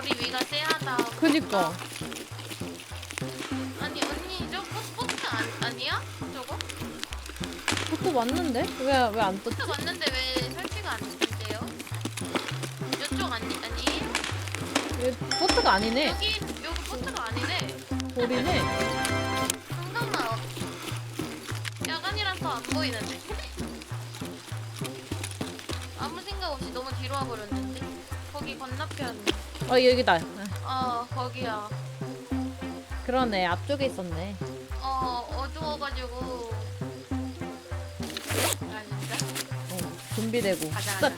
머리 위가 쎄하다. 그니까. 아니 언니 저 포- 포트 안, 아니야? 저거? 그것도 맞는데? 왜 왜 안 떴지? 포트 맞는데 왜 설치가 안 된대요? 이쪽 아니 아니에요? 왜 포트가 아니네. 여기 여기 포트가 아니네. 돌이네. 잠깐만. 야간이라서 안 보이는데. 아무 생각 없이 너무 뒤로 와버렸는 데. 거기 건너편. 어 여기다. 어 거기야. 그러네 앞쪽에 있었네. 어 어두워가지고. 아? 어, 준비되고. 가자 끝.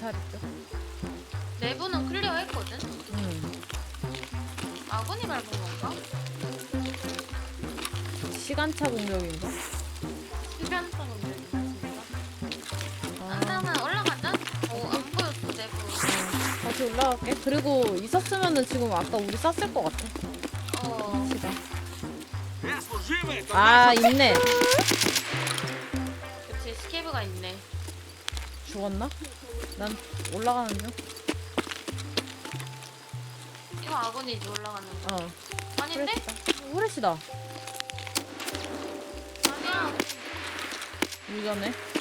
가자. 있죠? 내부는 클리어했거든. 음. 아군이 밟은 건가? 시간차 공격인가? 다시 올라갈게. 그리고 있었으면은 지금 아까 우리 쐈을 것 같아. 어. To 아 있네. 그치 스케브가 있네. 죽었나? 난 올라가는 중. 이거 아군이지 올라가는 거. 어. 아닌데? 후레쉬다. 아니야. 유전에.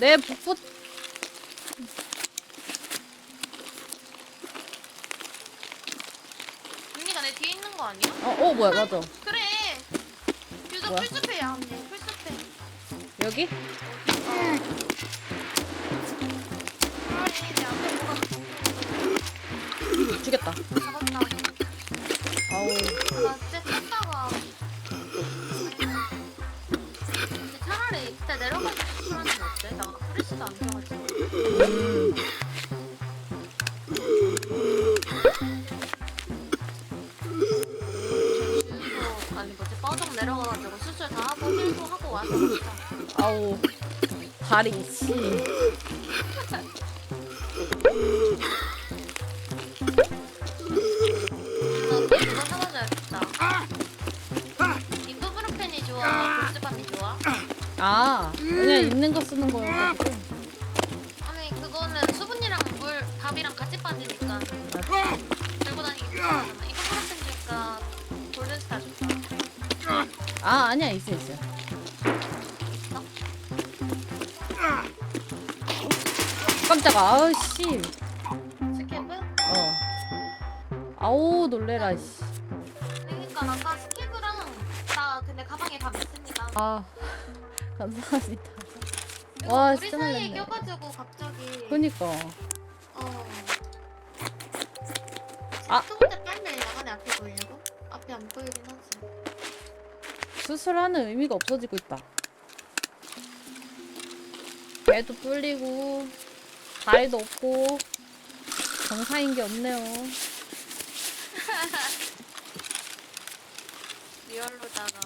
내 북부 언니가 내 뒤에 있는 거 아니야? 어, 어 뭐야 맞아. 그래. 유저 뭐야? 풀스페야 언니. 풀스페. 여기? 아니 내 앞에 뭐가 죽였다. 잡았다. 와서 진짜. 아우. 다리 씨. 나 그거 사가져야겠다. 이브브루펜이 좋아, 보스밤이 좋아? 아, 그냥 있는 거 쓰는 거여가지고. 아니 그거는 수분이랑 물, 밥이랑 같이 빠지니까 들고 다니기 편하잖아. 이브브루펜 주니까 골든스타 좋다. 아, 아니야 있어 있어. 깜짝아, 아우 씨. 스케브? 어. 아우 놀래라 씨. 그러니까 아까 스케브랑 나 근데 가방에 다 있습니다. 아, 감사합니다. 이거 와, 우리 진짜 사이에 놀랐네. 껴가지고 갑자기 그니까. 어. 아. 첫 번째 빨래 야간에 앞에 보이려고? 앞에 안 보이긴 하지. 수술하는 의미가 없어지고 있다. 배도 뚫리고 다리도 없고 정상인 게 없네요. 리얼로다가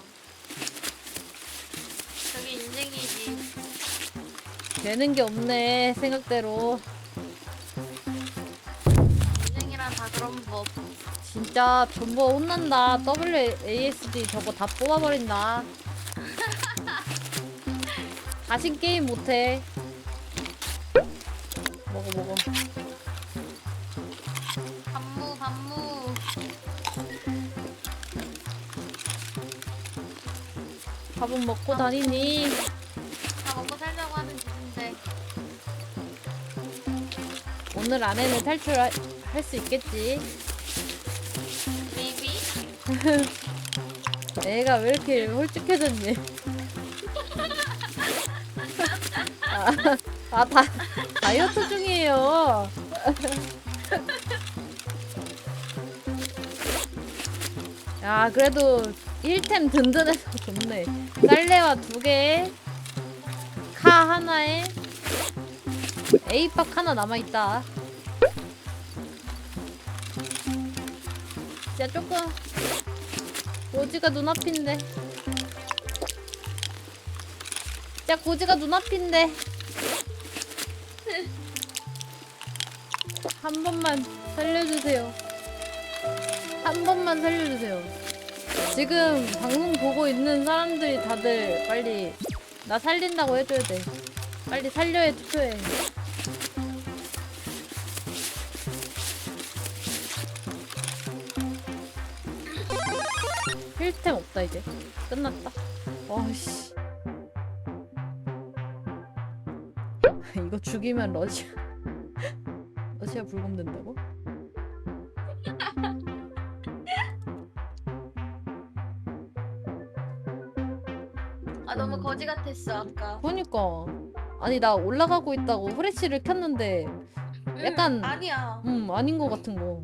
저게 인생이지. 되는 게 없네 생각대로. 인생이란 다 그런 법. 진짜 전부 혼난다. WASD 저거 다 뽑아버린다. 다신 게임 못해. 먹어 먹어. 반무 반무. 밥은 먹고 다니니. 다 먹고 살자고 하는 짓인데. 오늘 안에는 탈출할 수 있겠지. 베이비. 애가 왜 이렇게 홀쭉해졌니? 아, 아, 다, 다이어트 중이에요. 야, 그래도 1템 든든해서 좋네. 쌀레와 두 개, 카 하나에, A박 하나 남아있다. 진짜 조금 고지가 눈앞인데. 진짜 고지가 눈앞인데. 한 번만 살려주세요. 한 번만 살려주세요. 지금 방송 보고 있는 사람들이 다들 빨리 나 살린다고 해줘야 돼. 빨리 살려야 투표해. 힐템 없다 이제. 끝났다. 와씨. 이거 죽이면 러시아 러시아 불금된다고? 아 너무 거지 같았어 아까. 그러니까 아니 나 올라가고 있다고 후레쉬를 켰는데 약간- 응, 아니야. 음 아닌 것 같은 거.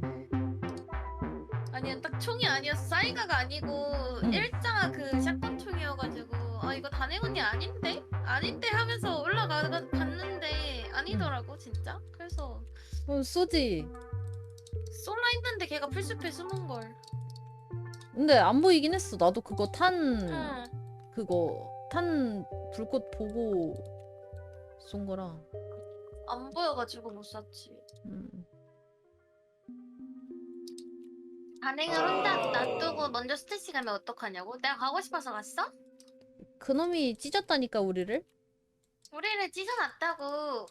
아니야 딱 총이 아니었어. 사이가가 아니고 응. 일자 그 샷건 총이어가지고 아 이거 단행 언니 아닌데? 아닌데 하면서 올라가 봤는데 아니더라고 진짜. 그래서 어, 쏘지. 솔라 있는데 걔가 풀숲에 숨은 걸. 근데 안 보이긴 했어. 나도 그거 탄 응. 그거 탄 불꽃 보고 쏜 거라. 안 보여가지고 못. 음. 단행을 혼자 놔두고 먼저 스테이시 가면 어떡하냐고? 내가 가고 싶어서 갔어? 그놈이 찢었다니까 우리를. 우리를 찢어놨다고.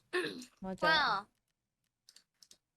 맞아. 뭐야?